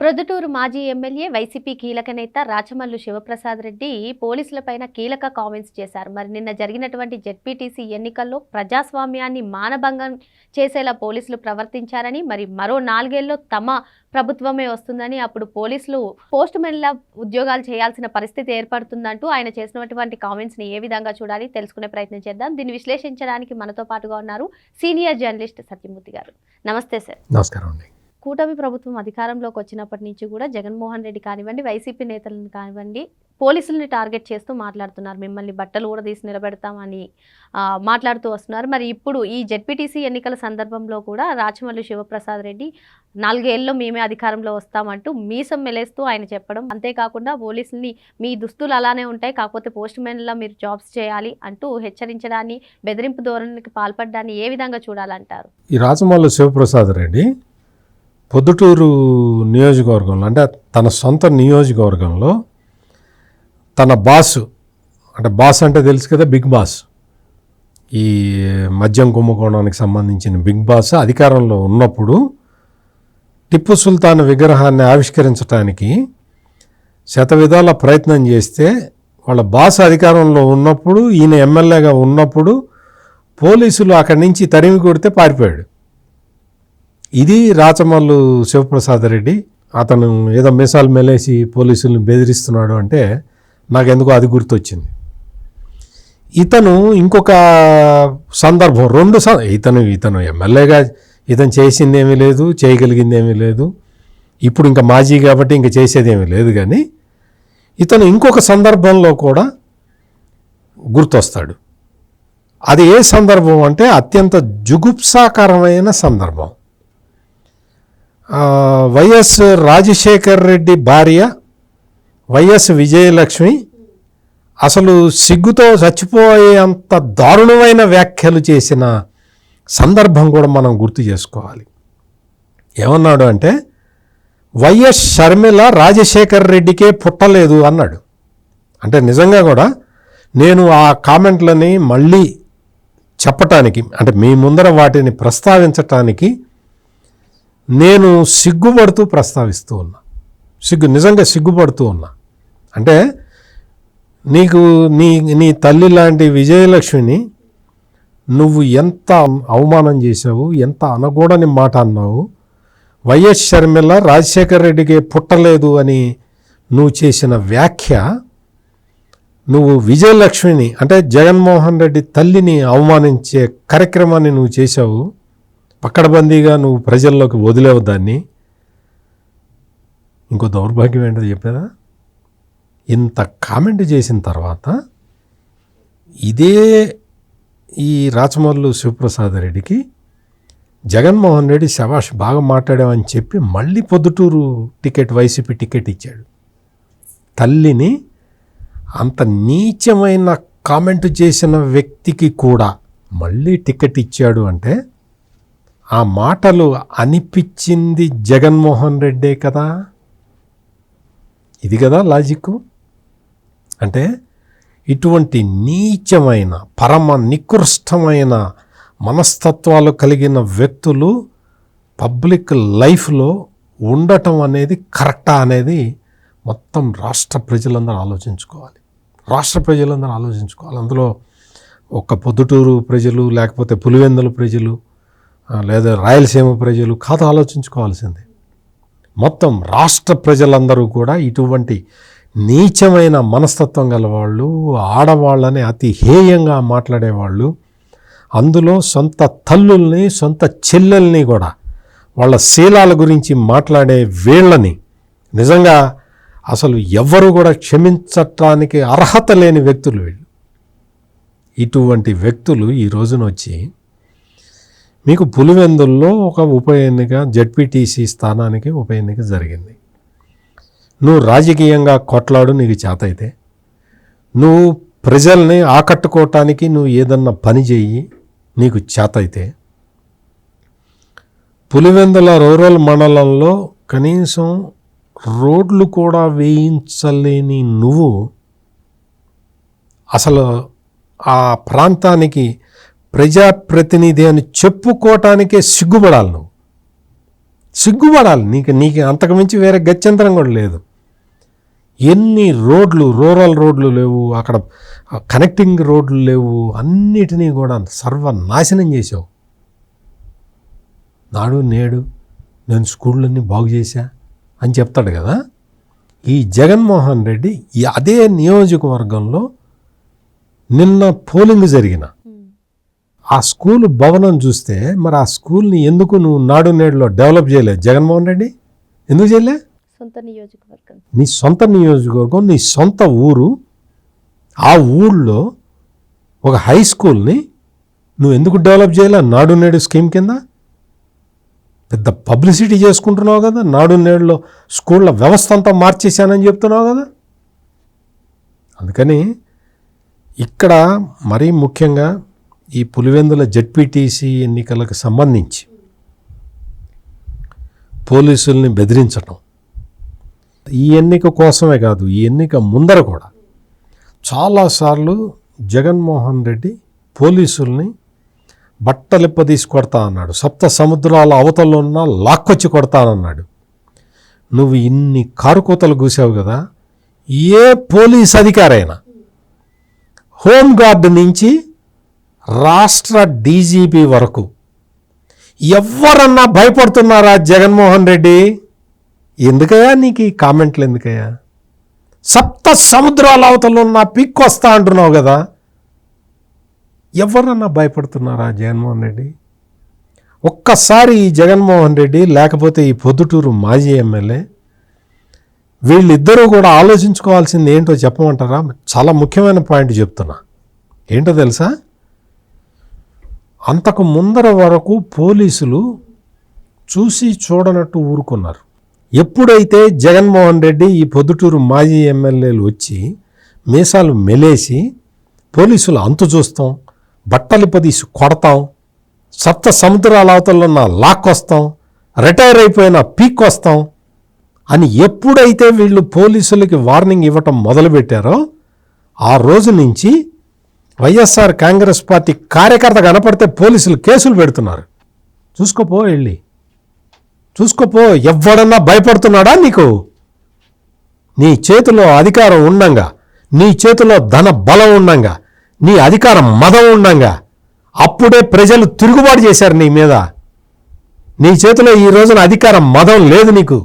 Proddatur మాజీ MLA YCP కీలక నేత రాచమల్లు శివప్రసాద్ రెడ్డి పోలీసులపైన కీలక కామెంట్స్ చేశారు. మరి నిన్న జరిగినటువంటి జెడ్పీటీసీ ఎన్నికల్లో ప్రజాస్వామ్యాన్ని మానభంగం చేసేలా పోలీసులు ప్రవర్తించారని మరి మరో నాలుగేళ్ళలో తమ ప్రభుత్వమే వస్తుందని అప్పుడు పోలీసులు పోస్ట్ మెన్ల ఉద్యోగాలు చేయాల్సిన పరిస్థితి ఏర్పడుతుందంటూ ఆయన చేసినటువంటి కామెంట్స్ని ఏ విధంగా చూడాలి తెలుసుకునే ప్రయత్నం చేద్దాం. దీన్ని విశ్లేషించడానికి మనతో పాటుగా ఉన్నారు సీనియర్ జర్నలిస్ట్ సత్యమూర్తి గారు. నమస్తే సార్. నమస్కారం అండి. కూటమి ప్రభుత్వం అధికారంలోకి వచ్చినప్పటి నుంచి కూడా జగన్మోహన్ రెడ్డి కానివ్వండి వైసీపీ నేతలను కానివ్వండి పోలీసుల్ని టార్గెట్ చేస్తూ మాట్లాడుతున్నారు. మిమ్మల్ని బట్టలు కూడా తీసి నిలబెడతామని మాట్లాడుతూ వస్తున్నారు. మరి ఇప్పుడు ఈ జెడ్పీటీసీ ఎన్నికల సందర్భంలో కూడా రాచమల్లి శివప్రసాద్ రెడ్డి నాలుగేళ్ళలో మేమే అధికారంలో వస్తామంటూ మీసం మెలేస్తూ ఆయన చెప్పడం అంతేకాకుండా పోలీసుల్ని మీ దుస్తులు అలానే ఉంటాయి కాకపోతే పోస్ట్ మ్యాన్లో మీరు జాబ్స్ చేయాలి అంటూ హెచ్చరించడాన్ని బెదిరింపు ధోరణికి పాల్పడడాన్ని ఏ విధంగా చూడాలంటారు? ఈ రాజమల్లు శివప్రసాద్ రెడ్డి పొద్దుటూరు నియోజకవర్గంలో అంటే తన సొంత నియోజకవర్గంలో తన బాస్ అంటే బాస్ అంటే తెలుసు కదా బిగ్ బాస్. ఈ మద్యం కుంభకోణానికి సంబంధించిన బిగ్ బాస్ అధికారంలో ఉన్నప్పుడు టిప్పు సుల్తాన్ విగ్రహాన్ని ఆవిష్కరించడానికి శతవిధాల ప్రయత్నం చేస్తే వాళ్ళ బాస్ అధికారంలో ఉన్నప్పుడు ఈయన ఎమ్మెల్యేగా ఉన్నప్పుడు పోలీసులు అక్కడి నుంచి తరిమి కొడితే పారిపోయాడు. ఇది రాచమల్లు శివప్రసాద్ రెడ్డి. అతను ఏదో మిసాలు మెలేసి పోలీసులను బెదిరిస్తున్నాడు అంటే నాకు ఎందుకో అది గుర్తొచ్చింది. ఇతను ఇంకొక సందర్భం రెండు ఇతను ఇతను ఎమ్మెల్యేగా ఇతను చేసింది ఏమీ లేదు చేయగలిగింది ఏమీ లేదు. ఇప్పుడు ఇంకా మాజీ కాబట్టి ఇంకా చేసేది ఏమీ లేదు కానీ ఇతను ఇంకొక సందర్భంలో కూడా గుర్తొస్తాడు. అది ఏ సందర్భం అంటే అత్యంత జుగుప్సాకరమైన సందర్భం. వైఎస్ రాజశేఖర్ రెడ్డి భార్య వైఎస్ విజయలక్ష్మి అసలు సిగ్గుతో చచ్చిపోయేంత దారుణమైన వ్యాఖ్యలు చేసిన సందర్భం కూడా మనం గుర్తు చేసుకోవాలి. ఏమన్నాడు అంటే వైఎస్ షర్మిల రాజశేఖర్ రెడ్డికే పుట్టలేదు అన్నాడు. అంటే నిజంగా కూడా నేను ఆ కామెంట్లని మళ్ళీ చెప్పటానికి అంటే మీ ముందర వాటిని ప్రస్తావించటానికి నేను సిగ్గుపడుతూ ప్రస్తావిస్తూ ఉన్నా. సిగ్గు నిజంగా సిగ్గుపడుతూ ఉన్నా. అంటే నీకు నీ నీ తల్లి లాంటి విజయలక్ష్మిని నువ్వు ఎంత అవమానం చేశావు ఎంత అనకూడని మాట అన్నావు వైఎస్ షర్మిల రాజశేఖర్ రెడ్డికి పుట్టలేదు అని నువ్వు చేసిన వ్యాఖ్య నువ్వు విజయలక్ష్మిని అంటే జగన్మోహన్ రెడ్డి తల్లిని అవమానించే కార్యక్రమాన్ని నువ్వు చేశావు పక్కడబందీగా నువ్వు ప్రజల్లోకి వదిలేవు దాన్ని. ఇంకో దౌర్భాగ్యం ఏంటో చెప్పేదా ఇంత కామెంట్ చేసిన తర్వాత ఇదే ఈ రాచమల్లు శివప్రసాద్ రెడ్డికి జగన్మోహన్ రెడ్డి శభాష్ బాగా మాట్లాడామని చెప్పి మళ్ళీ పొద్దుటూరు టికెట్ వైసీపీ టికెట్ ఇచ్చాడు. తల్లిని అంత నీచమైన కామెంట్ చేసిన వ్యక్తికి కూడా మళ్ళీ టికెట్ ఇచ్చాడు అంటే ఆ మాటలు అనిపించింది జగన్మోహన్ రెడ్డే కదా? ఇది కదా లాజిక్ అంటే ఇటువంటి నీచమైన పరమ నికృష్టమైన మనస్తత్వాలు కలిగిన వ్యక్తులు పబ్లిక్ లైఫ్లో ఉండటం అనేది కరెక్టా అనేది మొత్తం రాష్ట్ర ప్రజలందరూ ఆలోచించుకోవాలి. రాష్ట్ర ప్రజలందరూ ఆలోచించుకోవాలి. అందులో ఒక పొద్దుటూరు ప్రజలు లేకపోతే పులివెందుల ప్రజలు లేదా రాయలసీమ ప్రజలు కాదు ఆలోచించుకోవాల్సిందే. మొత్తం రాష్ట్ర ప్రజలందరూ కూడా ఇటువంటి నీచమైన మనస్తత్వం గలవాళ్ళు ఆడవాళ్ళని అతి హేయంగా మాట్లాడేవాళ్ళు అందులో సొంత తల్లుల్ని సొంత చెల్లెల్ని కూడా వాళ్ళ శీలాల గురించి మాట్లాడే వీళ్ళని నిజంగా అసలు ఎవ్వరు కూడా క్షమించటానికి అర్హత లేని వ్యక్తులు వీళ్ళు. ఇటువంటి వ్యక్తులు ఈ రోజున వచ్చి మీకు పులివెందుల్లో ఒక ఉప ఎన్నిక జడ్పీటీసీ స్థానానికి ఉప ఎన్నిక జరిగింది. నువ్వు రాజకీయంగా కొట్లాడు నీకు చేత అయితే. నువ్వు ప్రజల్ని ఆకట్టుకోవటానికి నువ్వు ఏదన్నా పని చెయ్యి నీకు చేత అయితే. పులివెందుల రూరల్ మండలంలో కనీసం రోడ్లు కూడా వేయించలేని నువ్వు అసలు ఆ ప్రాంతానికి ప్రజాప్రతినిధి అని చెప్పుకోవటానికే సిగ్గుపడాలి నువ్వు. సిగ్గుపడాలి. నీకు నీకు అంతకుమించి వేరే గత్యంతరం కూడా లేదు. ఎన్ని రోడ్లు రూరల్ రోడ్లు లేవు అక్కడ కనెక్టింగ్ రోడ్లు లేవు అన్నిటినీ కూడా సర్వనాశనం చేసావు నాడు నేడు నేను స్కూళ్ళన్నీ బాగు చేశా అని చెప్తాడు కదా. ఈ జగన్మోహన్ రెడ్డి అదే నియోజకవర్గంలో నిన్న పోలింగ్ జరిగిన ఆ స్కూల్ భవనం చూస్తే మరి ఆ స్కూల్ని ఎందుకు నువ్వు నాడు నేడులో డెవలప్ చేయలేదు? జగన్మోహన్ రెడ్డి ఎందుకు చేయలే? సొంత నియోజకవర్గం. నీ సొంత నియోజకవర్గం నీ సొంత ఊరు ఆ ఊళ్ళో ఒక హై స్కూల్ని నువ్వు ఎందుకు డెవలప్ చేయలే? నాడు నేడు స్కీమ్ కింద? పెద్ద పబ్లిసిటీ చేసుకుంటున్నావు కదా నాడు నేడులో స్కూళ్ళ వ్యవస్థ అంతా మార్చేశానని చెప్తున్నావు కదా. అందుకని ఇక్కడ మరీ ముఖ్యంగా ఈ పులివెందుల జడ్పీటీసీ ఎన్నికలకు సంబంధించి పోలీసుల్ని బెదిరించటం ఈ ఎన్నిక కోసమే కాదు ఈ ఎన్నిక ముందర కూడా చాలాసార్లు జగన్మోహన్ రెడ్డి పోలీసుల్ని బట్టలిప్ప తీసి కొడతా అన్నాడు. సప్త సముద్రాల అవతల్లో ఉన్న లాక్కొచ్చి కొడతానన్నాడు నువ్వు ఇన్ని కారుకోతలు కూసావు కదా ఏ పోలీస్ అధికారైనా హోంగార్డ్ నుంచి రాష్ట్ర డీజీపీ వరకు ఎవరన్నా భయపడుతున్నారా జగన్మోహన్ రెడ్డి? ఎందుకయ్యా నీకు ఈ కామెంట్లు ఎందుకయ్యా? సప్త సముద్రాల అవతల ఉన్న పిక్ వస్తా అంటున్నావు కదా. ఎవరన్నా భయపడుతున్నారా జగన్మోహన్ రెడ్డి? ఒక్కసారి ఈ జగన్మోహన్ రెడ్డి లేకపోతే ఈ పొద్దుటూరు మాజీ ఎమ్మెల్యే వీళ్ళిద్దరూ కూడా ఆలోచించుకోవాల్సింది ఏంటో చెప్పమంటారా? చాలా ముఖ్యమైన పాయింట్ చెప్తున్నా. ఏంటో తెలుసా? అంతకు ముందర వరకు పోలీసులు చూసి చూడనట్టు ఊరుకున్నారు. ఎప్పుడైతే జగన్మోహన్ రెడ్డి ఈ పొద్దుటూరు మాజీ ఎమ్మెల్యేలు వచ్చి మీసాలు మెలేసి పోలీసులు అంతు చూస్తాం బట్టలు పదీసి కొడతాం సప్త సముద్రాల అవతల్లో ఉన్న లాక్కొస్తాం రిటైర్ అయిపోయిన పీక్ వస్తాం అని ఎప్పుడైతే వీళ్ళు పోలీసులకి వార్నింగ్ ఇవ్వటం మొదలుపెట్టారో ఆ రోజు నుంచి వైఎస్ఆర్ కాంగ్రెస్ పార్టీ కార్యకర్త కనపడితే పోలీసులు కేసులు పెడుతున్నారు. చూసుకోపో వెళ్ళి చూసుకోపో ఎవడన్నా భయపడుతున్నాడా నీకు? నీ చేతిలో అధికారం ఉండంగా నీ చేతిలో ధన బలం ఉండంగా నీ అధికారం మదం ఉండంగా అప్పుడే ప్రజలు తిరుగుబాటు చేశారు నీ మీద. నీ చేతిలో ఈ రోజున అధికారం మదం లేదు నీకు.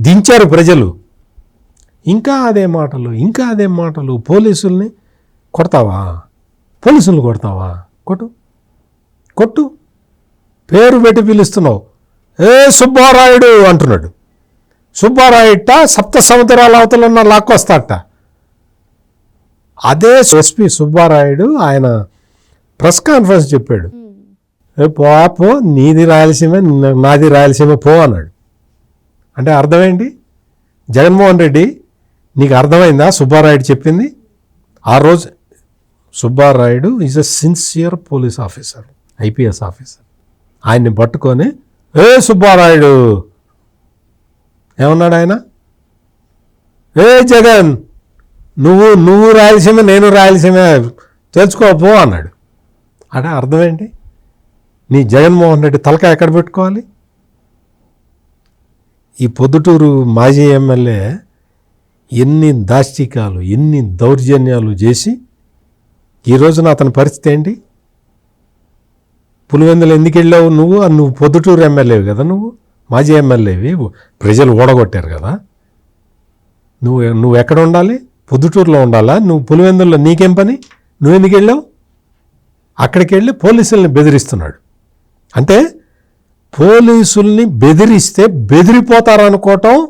దించారు ప్రజలు. ఇంకా అదే మాటలు ఇంకా అదే మాటలు పోలీసుల్ని కొడతావా? పోలీసులు కొడతావా? కొట్టు. కొట్టు. పేరు పెట్టి పిలుస్తున్నావు. ఏ సుబ్బారాయుడు అంటున్నాడు. సుబ్బారాయుట సప్త సముద్రాల అవతల ఉన్న లాక్కొస్తాట అదే ఎస్పి సుబ్బారాయుడు ఆయన ప్రెస్ కాన్ఫరెన్స్ చెప్పాడు. ఏ పో పో నీది రాయలసీమ నాది రాయలసీమ పో అన్నాడు. అంటే అర్థం ఏంటి జగన్మోహన్ రెడ్డి నీకు అర్థమైందా? సుబ్బారాయుడు చెప్పింది. ఆ రోజు Subbarayudu is a sincere police officer IPS officer ఆయన్ని పట్టుకొని ఏ సుబ్బారాయుడు? ఏమన్నాడు ఆయన? ఏ జగన్ నువ్వు నువ్వు రాయలసీమ నేను రాయలసీమ తెలుసుకోపో అన్నాడు. అంటే అర్థం ఏంటి నీ జగన్మోహన్ రెడ్డి తలక ఎక్కడ పెట్టుకోవాలి? ఈ పొద్దుటూరు మాజీ ఎమ్మెల్యే ఎన్ని దాష్టికాలు ఎన్ని దౌర్జన్యాలు చేసి ఈ రోజున అతని పరిస్థితి ఏంటి? పులివెందులు ఎందుకు వెళ్ళావు నువ్వు? నువ్వు పొద్దుటూరు ఎమ్మెల్యేవి కదా నువ్వు? మాజీ ఎమ్మెల్యేవి ప్రజలు ఓడగొట్టారు కదా. నువ్వు నువ్వు ఎక్కడ ఉండాలి? పొద్దుటూరులో ఉండాలా? నువ్వు పులివెందుల్లో నీకేం పని? నువ్వు ఎందుకు వెళ్ళావు? అక్కడికి వెళ్ళి పోలీసుల్ని బెదిరిస్తున్నాడు. అంటే పోలీసుల్ని బెదిరిస్తే బెదిరిపోతారనుకోవటం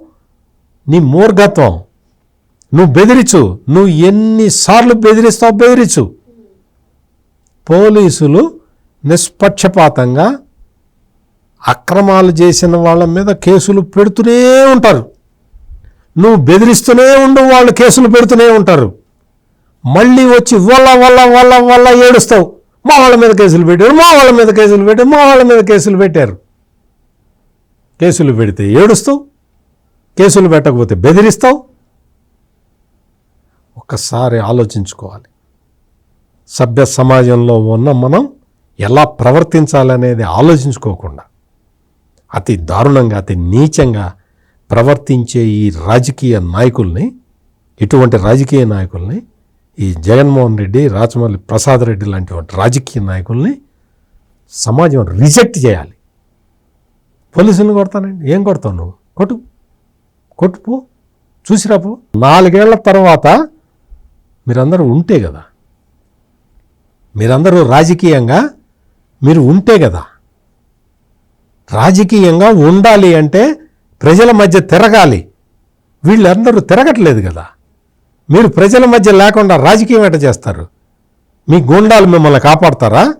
నీ మూర్ఘత్వం. నువ్వు బెదిరించు. నువ్వు ఎన్నిసార్లు బెదిరిస్తావు బెదిరించు. పోలీసులు నిష్పక్షపాతంగా అక్రమాలు చేసిన వాళ్ళ మీద కేసులు పెడుతూనే ఉంటారు. నువ్వు బెదిరిస్తూనే ఉండు వాళ్ళు కేసులు పెడుతూనే ఉంటారు. మళ్ళీ వచ్చి వల్ల వల్ల వల్ల వల్ల ఏడుస్తావు. మా వాళ్ళ మీద కేసులు పెట్టారు మా వాళ్ళ మీద కేసులు పెట్టారు మా వాళ్ళ మీద కేసులు పెట్టారు. కేసులు పెడితే ఏడుస్తావు కేసులు పెట్టకపోతే బెదిరిస్తావు. ఒక్కసారి ఆలోచించుకోవాలి. సభ్య సమాజంలో ఉన్న మనం ఎలా ప్రవర్తించాలనేది ఆలోచించుకోకుండా అతి దారుణంగా అతి నీచంగా ప్రవర్తించే ఈ రాజకీయ నాయకుల్ని ఇటువంటి రాజకీయ నాయకుల్ని ఈ జగన్మోహన్ రెడ్డి రాచమల్లి ప్రసాద్ రెడ్డి లాంటి రాజకీయ నాయకుల్ని సమాజం రిజెక్ట్ చేయాలి. పోలీసులను కొడతానండి. ఏం కొడతావు నువ్వు? కొట్టు. కొట్టుపో చూసిరాపో నాలుగేళ్ళ తర్వాత మీరందరూ ఉంటే కదా మీరందరూ రాజకీయంగా మీరు ఉంటే కదా. రాజకీయంగా ఉండాలి అంటే ప్రజల మధ్య తిరగాలి. వీళ్ళందరూ తిరగట్లేదు కదా. మీరు ప్రజల మధ్య లేకుండా రాజకీయం ఎట చేస్తారు? మీ గుండాలు మిమ్మల్ని కాపాడతారా?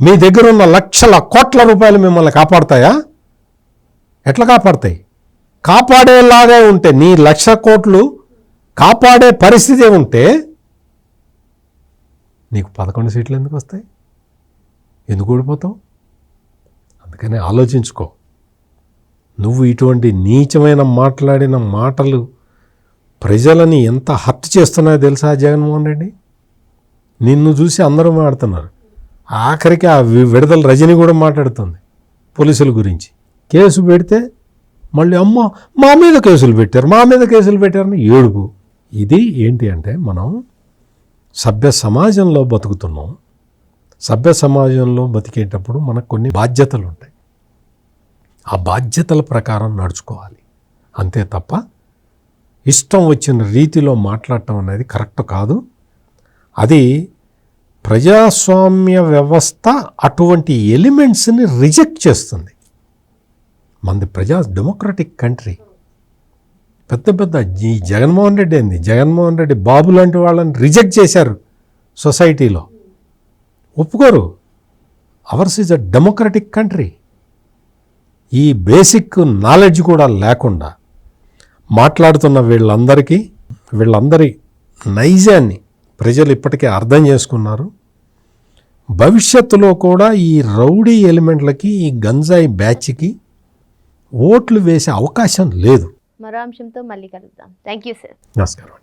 మీ దగ్గర ఉన్న లక్షల కోట్ల రూపాయలు మిమ్మల్ని కాపాడతాయా? ఎట్లా కాపాడతాయి? కాపాడేలాగే ఉంటే నీ లక్ష కోట్లు కాపాడే పరిస్థితి ఉంటే నీకు పదకొండు సీట్లు ఎందుకు వస్తాయి? ఎందుకు ఓడిపోతావు? అందుకని ఆలోచించుకో. నువ్వు ఇటువంటి నీచమైన మాట్లాడిన మాటలు ప్రజలని ఎంత హర్ట్ చేస్తున్నాయో తెలుసా జగన్మోహన్ రెడ్డి? నిన్ను చూసి అందరూ మాట్లాడుతున్నారు. ఆఖరికి ఆ వి- విడుదల రజని కూడా మాట్లాడుతుంది పోలీసుల గురించి. కేసు పెడితే మళ్ళీ అమ్మ మా మీద కేసులు పెట్టారు మా మీద కేసులు పెట్టారని ఏడుపు. ఇది ఏంటి అంటే మనం సభ్య సమాజంలో బతుకుతున్నాం. సభ్య సమాజంలో బతికేటప్పుడు మనకు కొన్ని బాధ్యతలు ఉంటాయి. ఆ బాధ్యతల ప్రకారం నడుచుకోవాలి. అంతే తప్ప ఇష్టం వచ్చిన రీతిలో మాట్లాడటం అనేది కరెక్ట్ కాదు. అది ప్రజాస్వామ్య వ్యవస్థ అటువంటి ఎలిమెంట్స్ని రిజెక్ట్ చేస్తుంది. మనది ప్రజా డెమోక్రటిక్ కంట్రీ పెద్ద పెద్ద ఈ జగన్మోహన్ రెడ్డి ఏంది? జగన్మోహన్ రెడ్డి బాబు లాంటి వాళ్ళని రిజెక్ట్ చేశారు సొసైటీలో. ఒప్పుకోరు. Ours is a democratic country. ఈ బేసిక్ నాలెడ్జ్ కూడా లేకుండా మాట్లాడుతున్న వీళ్ళందరికీ వీళ్ళందరి నైజాన్ని ప్రజలు ఇప్పటికే అర్థం చేసుకున్నారు. భవిష్యత్తులో కూడా ఈ రౌడీ ఎలిమెంట్లకి ఈ గంజాయి బ్యాచ్కి ఓట్లు వేసే అవకాశం లేదు. మరో అంశంతో మళ్ళీ కలుద్దాం. థ్యాంక్ యూ సార్ నమస్కారం